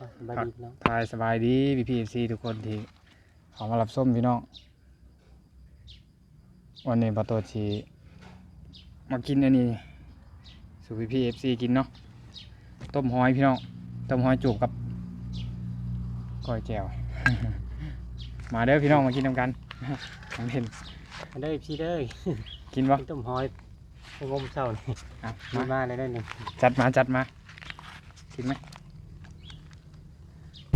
สบายดีเนาะทายสบายดีพี่พีเอฟซีทุกคนที่เของมารับส้มพี่น้อง วันนี้ปาโตชีมากินอันนี้สู่พี่พีเอฟซีกินเนาะ ต้มหอยพี่น้อง ต้มหอยจูบกับก้อยแจ่วมาเด้อพี่น้องมากินน้ำกันน้ำเห็นมาเด้อพี่เด้อกินปะกินต้มหอยไปงมเช้านี่อะมามามาเลยได้หนึ่งจัดมาจัดมา กินไหม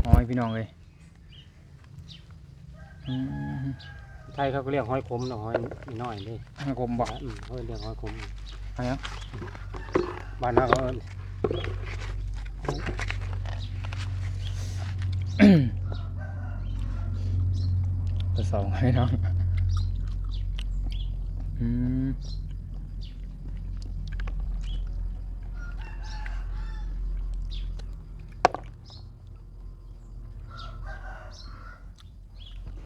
หอยพี่น้องเลยอืมไทยเขาก็เรียกหอยขมเนาะหอยน้อยเลยให้กลมบอกอืมเขาเรียกหอยขมเอาเนาะบ้านเราก็เอิ้นตัวสองให้น้องอืม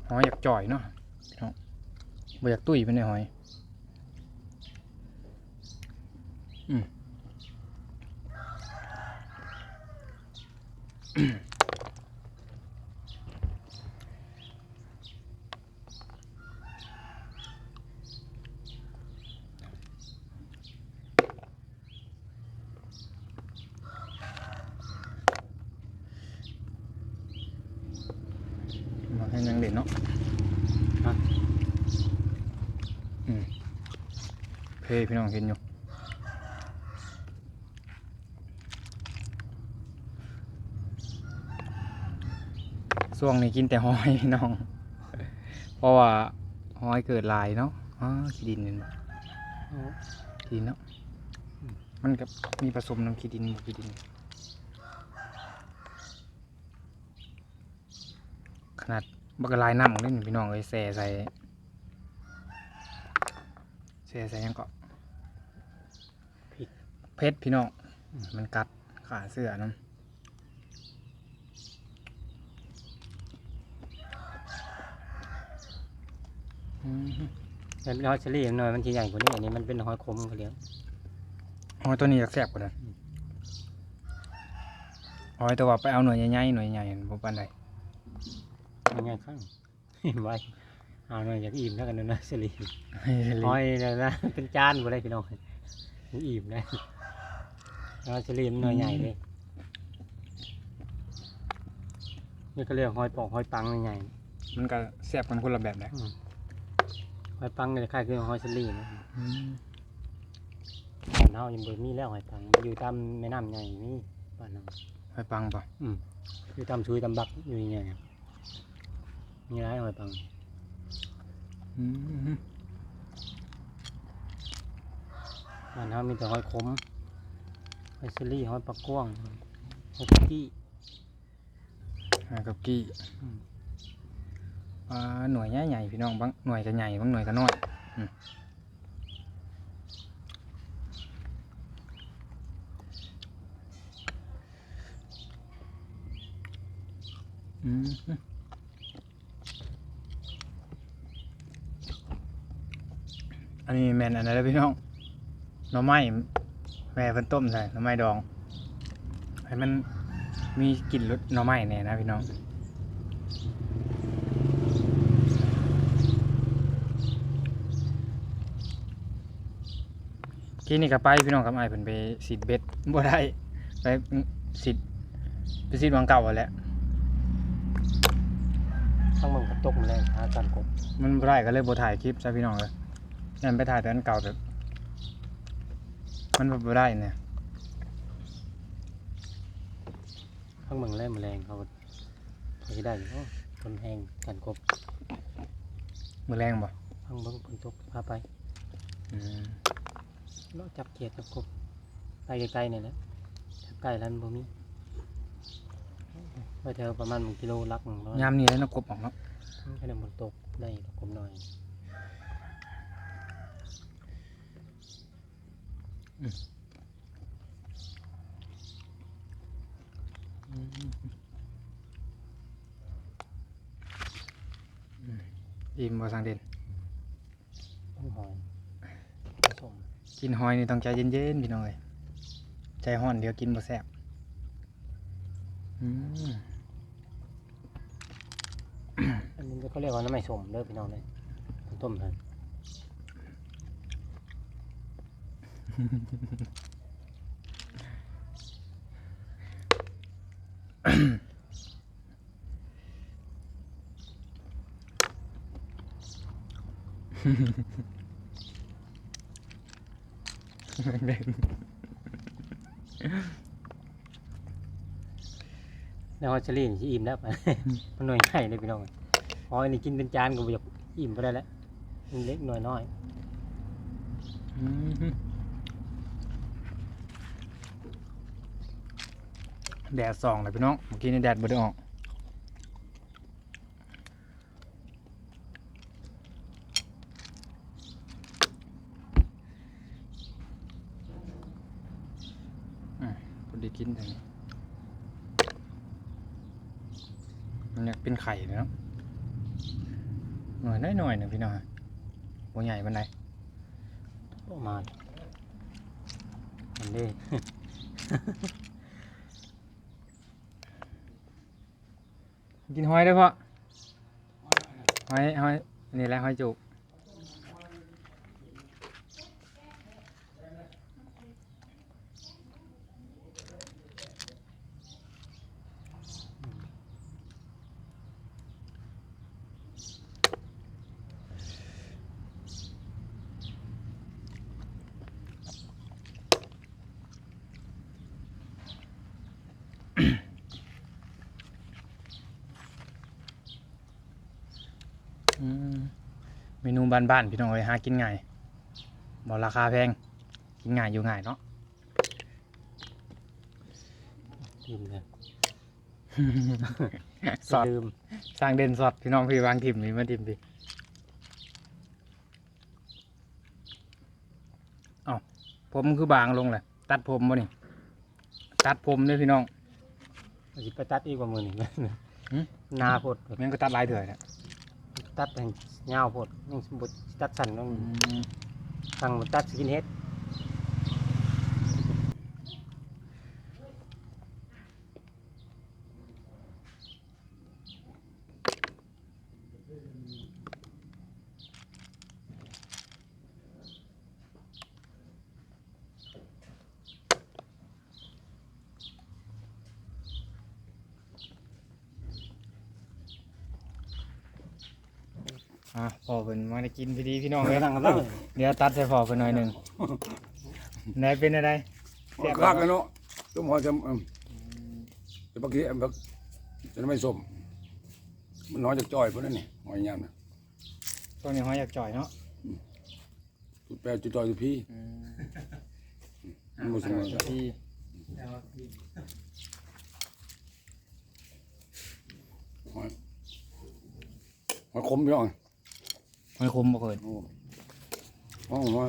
หอยอยากจ่อยเนาะพี่น้องบ่อยากตุ้ยเป็นไงหอย อืม มาให้ยังเด่นเนาะอืม เพพี่น้องเห็นอยู่ช่วงนี้กินแต่หอยพี่น้อง เพราะว่าหอยเกิดลายเนาะอ๋อขี้ดินเนบ่ขี้ดินเนาะมันกับมีผสมน้ำขี้ดินขี้ดิน ขนาดบักลายน้ำของเล่นพี่น้องเลยแส่ใส่แส่ใส่ยังเกาะ เพชรพี่น้องอืมมันกัดขาเสื้อน้ำอืมแต่เป็นหอยเชอรี่หน่อยมันทีใหญ่กว่านี้อันนี้มันเป็นหอยขมเขาเรียกหอยตัวนี้อยากแซ่บกว่านั้นหอยตัวว่าไปเอาหน่วยใหญ่ๆหน่วยใหญ่ๆบ่ปานใดมันง่ายข้างไว้เอาหน่อยอยากอิ่มแล้วกันเนอะนะเชอรี่เฮ้ยหอยเนี่ยนะเป็นจานก็ได้พี่น้องมันอิ่มได้ หอยเชอรี่มันหน่อยใหญ่เลยนี่เขาเรียกหอยปอกหอยปังใหญ่ๆมันก็แซ่บกันคนละแบบนะอืมหอยปังเนี่ยคล้ายคือหอยเชอรี่นะอืมบ้านเฮายังบ่มีแล้วหอยปัง อยู่ตามแม่น้ำใหญ่นี่บ้านเฮาหอยปังป่ะอืมอยู่ตามชุยตามบักอยู่นี่ไงมีร้ายหอยปังอืมบ้านเฮามีแต่หอยขม หอยเชอรี่หอยปักก้วงหอยปักกี้หอยกับกี้อืมอ่าหน่วยใหญ่ๆพี่น้องบางหน่วยก็ใหญ่บางหน่วยก็น้อยอืมอืมอันนี้แมนอันนั้นเลยพี่น้องหน่อไม้แม่เพิ่นต้มใส่หน่อไม้ดองให้มันมีกลิ่นรสหน่อไม้แน่นะพี่น้องกี้นี่ก็ไปพี่น้องกับไอ้ายเพิ่นไปสิดเบ็ดบ่ได้ไปสิดไปสิดวังเก่าเอาแหล้วทั้งเมืองกระตกมาแล้วหาการกบมันบ่ได้ก็เลยบ่ถ่ายคลิปซะพี่น้องเลยนั่นไปถ่ายแต่อันเก่าแบบ มันบ่ได้เนี่ยทั้งเมืองแล่แมลงเขาเขาสิได้อยู่โอ้คนแห้งการกบมือแรงบ่ทั้งเมืองฝนตกพาไปอืมเลาะจับเขียดจับกบไปไกลๆนี่แหละจับใกล้แล้วมันบ่มีไปแถวประมาณหนึ่งกิโลลักหนึ่งร้อยยามนี้แล้วนะกบออกเนาะแค่นั้นมันตกได้ตกกลมหน่อย อิ่มบ่สังเด่นต้องหอยผสมกินหอยนี่ต้องใจเย็นๆพี่น้องเอ้ยใจร้อนเดี๋ยวกินบ่แซ่บอืมอันนี้เขาเรียกว่าน้ำไม่สมเด้อพี่น้องเลยต้มทัน แดงแล้วฮอตเชอรี่นี่อิ่มแล้วมันหน่วยใหญ่เลยพี่น้องอ๋ออันนี้กินเป็นจานก็อยากอิ่มไปได้แล้วมันเล็กหน่อยน้อยอื แดดส่องเลยพี่น้อง เมื่อกี้นี่แดดบ่ได้ออกอะพอดีกินทางนี้มันอยากเป็นไข่เนาะหน่อยน้อยหน่อยๆหนึ่งพี่น้องหัวใหญ่บันไดประมาณอันนี้ กินหอยได้อพ่อหอยหอยนี่แหละหอยจุก นูบ้านๆพี่น้องเอ้ยหากินง่ายบ่ราคาแพงกินง่ายอยู่ง่ายเนาะอิ่มเลยสอดลืมสร้างเด่นสอดพี่น้องพี่วางทิมนี่มาทิมพี่เอ้าผมคือบางลงเลยตัดผมบ่นี่ตัดผมเด้อพี่น้องเอาสิไปตัดอีกกว่ามือหนึ่งหืมนาโพดแม่งก็ตัดหลายเถื่อนะ ตัดแห่งยาวโพดยังบดตัดสั้นต้องอืมสั่งบ่ตัดสกินเฮด อะพอเพิ่นมาได้กินพอดีพี่น้องเอาเลไปยนั่งกันบ้างเดี๋ยวตัดใส่พอเพิ่นหน่อยหนึ่งไหนเป็นอะไรหอยคากแล้วเนาะต้มหอยจะอืมจะปักกี้อันบักจะไม่ส้มมันน้อยจากจ้อยพวกนั้นนี่หอยยามนะตรงนี้หอยอยากจ่อยเนาะจุดแปรจุดจ้อยจุดพี่อืมมันบ่เสมอกัน พี่หอยหอยขมพี่น้อง หอยคมบ่เคยโอ้ห้องหอย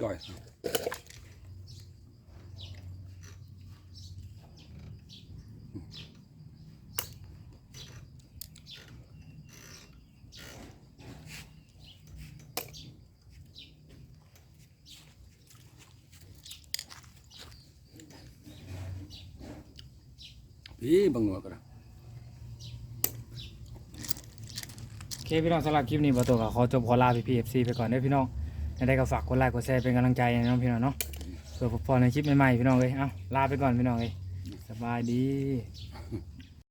จ้อยพี่บางหน่วก็ได้ โอ เคพี่น้องสำหรับคลิปนี้บ่ตัวก็ขอจบขอลาพี่พีเอฟซีไปก่อนเด้อพี่น้องยังได้ก็ฝากกดไลค์กดแชร์เป็นกำลังใจให้น้องพี่น้องเนาะเพื่อพบในคลิปใหม่ๆพี่น้องเลยเอ้าลาไปก่อนพี่น้องเลยสบายดี